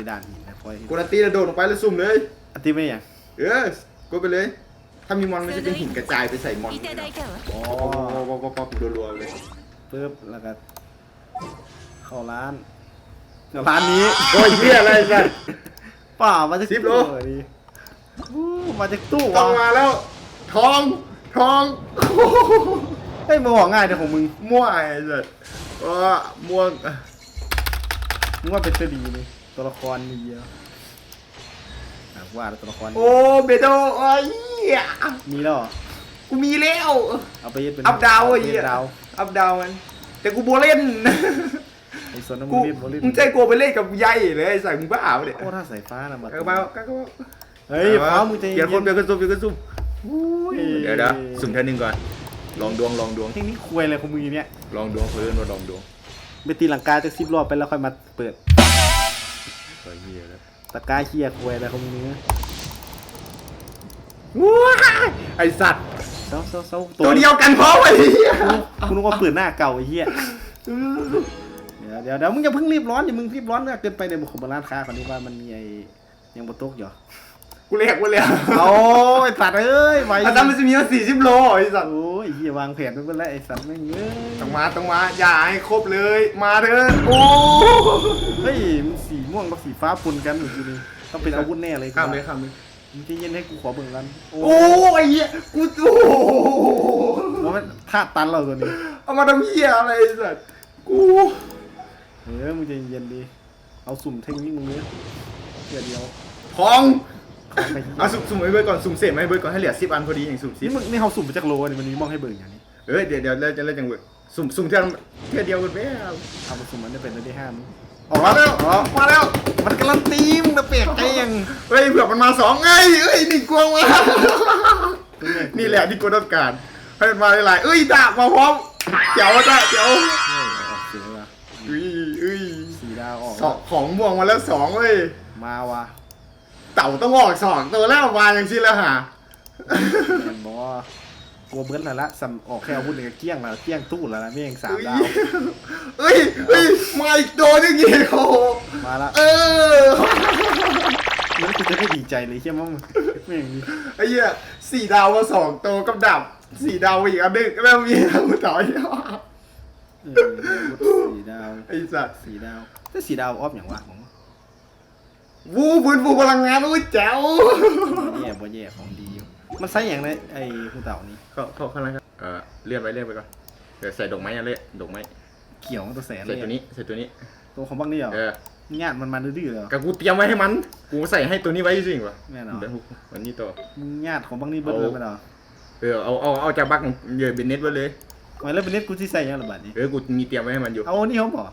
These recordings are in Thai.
ไปด่านหินนะพอกดอัตีแล้วโดดลงไปแล้วซุ่มเลย อันตีไม่ยังเออกดไปเลย ถ้ามีมอนก็จะเป็นหินกระจายไปใส่มอนโอป๊อป๊อปป๊อปรัวๆเลยปึ๊บแล้วก็เข้าร้านร้านนี้โอ้ยเฮียอะไรสัสป่ามาจากตู้เลมาจากตู้วะต้องมาแล้ว ทองทองเฮ้ยมาหวงง่ายแต่ของมึงมั่วไอ้สัสว่าม่วงม่วงเป็นเสื้อดีเลย ตัวละครดีอะอะว่าแล้วตัวละครดีโอ้เบโดโอ้ยเหี้ยมีแล้วเหรอกูมีแล้วเอาไปยึดเป็นอัพดาวไอ้ยึเหี้ยดดาวอัพดาวมันแต่กูโบเล่นไอ้ส่วนนั้นมึกูงเล่นบอลเล่นมึงใจกูไปเล่นกับยัยเลยไอ้สัสมึงบ้าปะเนี่ยโอ้ถ้าสายฟ้านะมาเออมาก็ก็เฮ้ยฟ้ามึงใจเปลี่ยนคนเปลี่ยนคนซุ่มเปลี่ยนคนซุ่มอุ้ยเดี๋ยวนะสุ่มแค่นึงก่อนลองดวงลองดวงเทคนิคควยอะไรของมึงเนี่ยลองดวงเพื่อนว่าลองดวงไปตีหลังกาจากสิบรอบไปแล้วค่อยมาเปิด ไอ้เหี้ยแล้วตะกร้าเคียควยอะไรของมึงเนี่ยว้ายไอสัตว์ เซาเซาเซาตัวเดียวกันพอไอ้เหี้ยกูนึกว่าปืนหน้าเก่าไอ้เหี้ยเดี๋ยวเดี๋ยวเดี๋ยวมึงอย่าเพิ่งรีบร้อนอย่ามึงรีบร้อนมากเกินไปเดี๋ยวบุคคลร้านค้าคนนี้ว่ามันมีไอ้ยังบนโต๊ะอยู่ กูเรียกกูเรียกโอ้ยตัดเอ้ยไว้อาจารย์มันจะมีมาสี่สิบโลไอ้สัตว์โอ้ยไอ้เหี้ยวางแผนไว้เพื่อแล้วไอ้สัตว์ไม่งเอ้ยต้องมาต้องมาอย่าให้ครบเลยมาเถอะโอ้เฮ้ยมันสีม่วงกับสีฟ้าปนกันอยู่ดีต้องเป็นอาวุธแน่เลยข้ามเลยข้ามเลยมึงใจเย็นให้กูขอเบิ่งกันโอ้โอ้ไอ้เหี้ยกูโอ้โหว่ามันธาตุตันเราตัวนี้เอามาทำเหี้ยอะไรไอ้สัตว์กูเออมึงใจเย็นดีเอาสุ่มเทคนิคมึงเนี่ยเดี๋ยวเดียวทองขอไปที่ เอาสุ่มสุ่มไว้เบิร์ก่อนสุ่มเสร็จไหมเบิร์ก่อนให้เหลือสิบอันพอดีอย่างสุ่มสินี่มึงนี่เขาสุ่มมาจากโลนี่มันมีมองให้เบิ่งอย่างนี้เออเดี๋ยวเดี๋ยวเราจะเล่นจังเบิร์สุ่มสุ่มเท่าเท่าเดียวกันไหมเอามาสุ่มมันได้เป็นได้ห้ามึงมาแล้วอ๋อมาแล้ว มันการันตีมึงจะเปลียกใจยังเฮ้ยเผื่อมันมาสองไงเอ้ยนี่กลัวมานี่แหละที่กูต้องการให้มันมาหลายๆเอ้ยดาบมาพร้อมเจ๋วจ้ะเจ๋วเฮ้ยออกเสียงละอุ้ยอุ้ยสีดาวออกสองของม่วงมาแล้วสองเว้ยมาว่ะ เต่าต้องออกสองตัวแล้วมาอย่างที่แล้วหาแมนบอกว่ากลัวเบิ้ลแล้วละสัมออกแค่อาวุธหนึ่งก็เกลี้ยงแล้วเกลี้ยงตู้แล้วนะไม่ยังสามดาวเอ้ยเอ้ยมาอีกตัวนึงอีกโอ้โหมาละเออแล้วกูจะได้ดีใจเลยใช่ไหมงไม่อย่างนี้ไอ้เหี้ยสี่ดาวมาสองตัวกับดับสี่ดาวมาอีกอันหนึงแล้วมีอะไรต่ออีกเอออาวุธสีดาวไอ้สัตว์สีดาวแต่สีดาวออฟอย่างวะของ วูฟื้นฟูพลังงานอุ้ยแจ๋วแย่บ่แย่ของดีอยู่มันใส่อย่างไรไอ้ผู้เต่านี้เขาเขาเขาอะไรครับเออเลื่อนไปเลื่อนไปก่อนเดี๋ยวใส่ดอกไม้อะเลยดอกไม้เขียวมันตัวแสนเลใส่ยตัวนี้ใส่ตัวนี้ ตัวของบ้างนี่เหรอเออญาติมันมาดื้อๆเหรอ กับกูเตรียมไว้ให้มันกูใส่ให้ตัวนี้ไว้จริงๆวะแน่นอน เดี๋ยววันนี้ต่อ มึงญาติของบ้างนี่เบิ้ลเลยไหมเหรอเออเอาเอาเอาจากบักเยอะเป็นเน็ตไว้เลยไว้แล้วเป็นเน็ตกูที่ใส่ยังระบาดนี้ เออกูมีเตรียมไว้ให้มันอยู่ เอาอันนี่เขาบอก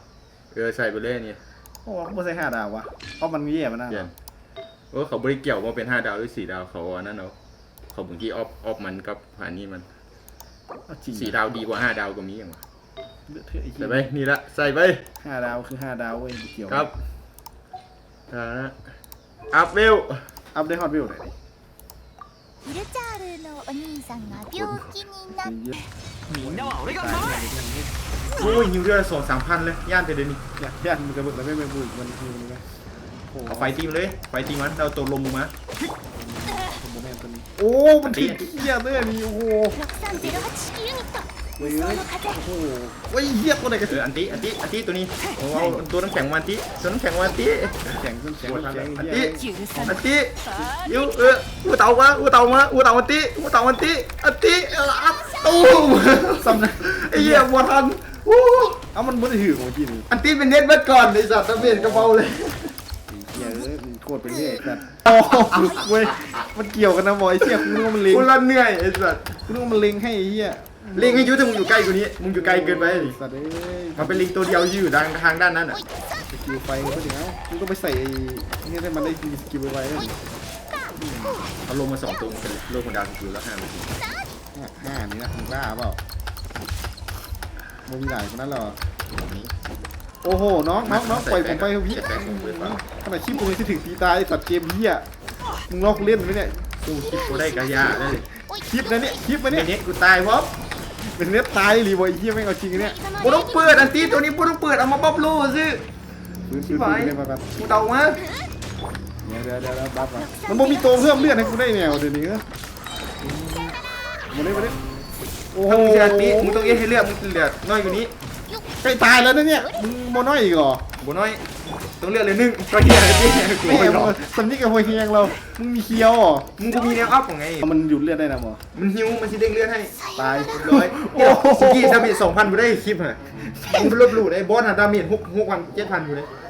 เออใส่ไปเลยนี่ โอ้เขาบ่ใส่ห้าดาววะเพราะมันแย่มันนะ เปลี่ยนเออเขาบริเกี่ยวว่าเป็นห้าดาวหรือสี่ดาวเขาอันนั้นเอาเขาบางทีออฟออฟมันกับอันนี้มัน เอาจริง สี่ดาวดีกว่าห้าดาวก็มีอย่างวะ เลือดเถอะไอ้ ใส่ เหี้ย ไปนี่ละใส่ไป ห้าดาวคือห้าดาวเว้ยเกี่ยว ครับอ่าอัพเวล อัพได้ฮอตวิวไหนดิ ウルチャールのお兄さんが病気になっเยอะ みんなは俺が守る โอ้ยยิวเดือนละสองสามพันเลยย่านไปเดี๋ยวนี้ อยากญาติมันกระเบิดแล้วไม่ไม่บุยมันคือมันไงโอ้ เอาไฟตีมเลยไฟตีมันเราตัวลมลงมา ผมบอกแม่นตัวนี้โอ้มันถึงเหี้ยเลยนี่โอ้โห 6308ユニット เฮ้ย 無双の風 โอ้โหเฮ้ยเหี้ยตัวไหนกัน เอออันตีอันตีอันตีตัวนี้โอ้เอาตัวน้ำแข็งมาอันตีตัวน้ำแข็งมาอันตี แข็งขึ้นแข็งแข็ง อัน เหี้ ตี ย 許さ อั なんい ตียูเอออูเต่ามาอูเต่ามาอูเต่าอันตีอูเต่าอันตีอันตีเอออัดตู้ม ซ้ำนะ ไอ้เหี้ยบัวทัน โอ้เอามันบ่ได้ถือของจริงอันตีเป็นเน็ตเบิดก่อนไอ้สัตว์ตะเบียนกระเป๋าเลยเหี้ยเอ้ยมันโคตรเป็นเรื่อยแต่โอ้เว้ยมันเกี่ยวกันนะบอยเชี่ยคุณนึกว่ามันเล็งกูละเหนื่อยไอ้สัตว์คุณนึกว่ามันเล็งให้ไอ้เหี้ยลิงให้ยุถ้ามึงอยู่ใกล้กูนี้มึงอยู่ไกลเกินไปดิสัตว์เอ้ยมันเป็นลิงตัวเดียวอยู่ทางทางด้านนั้นอะสกิลไฟก็ถึงแล้วมึงก็ไปใส่ไอ้นี่ให้มันได้สกิลไฟๆเลยเอาลงมาสองตัวมันเป็นโลกของดาวคือแล้วห้านาทีห้านี่นะมึงบ้าเปล่า มึงใหญ่คนนั้นเหรอแบบนี้โอ้โห น้องน้องน้องปล่อยผมไปพี่ใส่แฟกของเปิดเปล่าขนาดคลิปกูยังที่ถึงตีตายไอ้สัตว์เกมเหี้ยมึงลอกเล่นไหมเนี่ยกูคิดกูได้กระยาได้คลิปนะเนี่ยคลิปมาเนี่เนี่ยยเน็ตกูตายเพราะเป็นเน็ตตายรีบอยเหี้ยไม่งเอาจริงเนี่ยกูต้องเปิดอันตีตัวนี้กูต้องเปิดเอามาบ๊อบลูซิฟื้นชิฟื้นบหายฟื้นได้ปะครับกูเดามาเดี๋ยวเดี๋ยวเดี๋ยวเดี๋ยวบัฟก่อนมันบ่มีตัวเพิ่มเลือดให้กูได้แนวเดี๋ยวนี้เออมาเลยมาเลยโอ้โห ถ้ามึงจะตีมึงต้องเอ็ให้เลือดมึงเลือดน้อยกว่านี้ใกล้ตายแล้วนะเนี่ยมึงโมน้อยอีกเหรอบ่น้อยต้องเลือดเลยหนึงก็เฮียเลยพี่กูแม่ไม่งรอสำนึกกับหัวเฮียงเรา มึงมีเคี้ยวเหรอมึงกูมีแนวอัพของไง มันหยุดเลือดได้นะหมอมันหิวมันสิเด้งเลือดให้ตายเรียบร้อยโอ้โหสกี้ดาเมจสองพันกูได้คลิปฮะมึงลบหลู่ไอ้บอสอะดาเมจหกหกพันเจ็ดพันอยู่เลย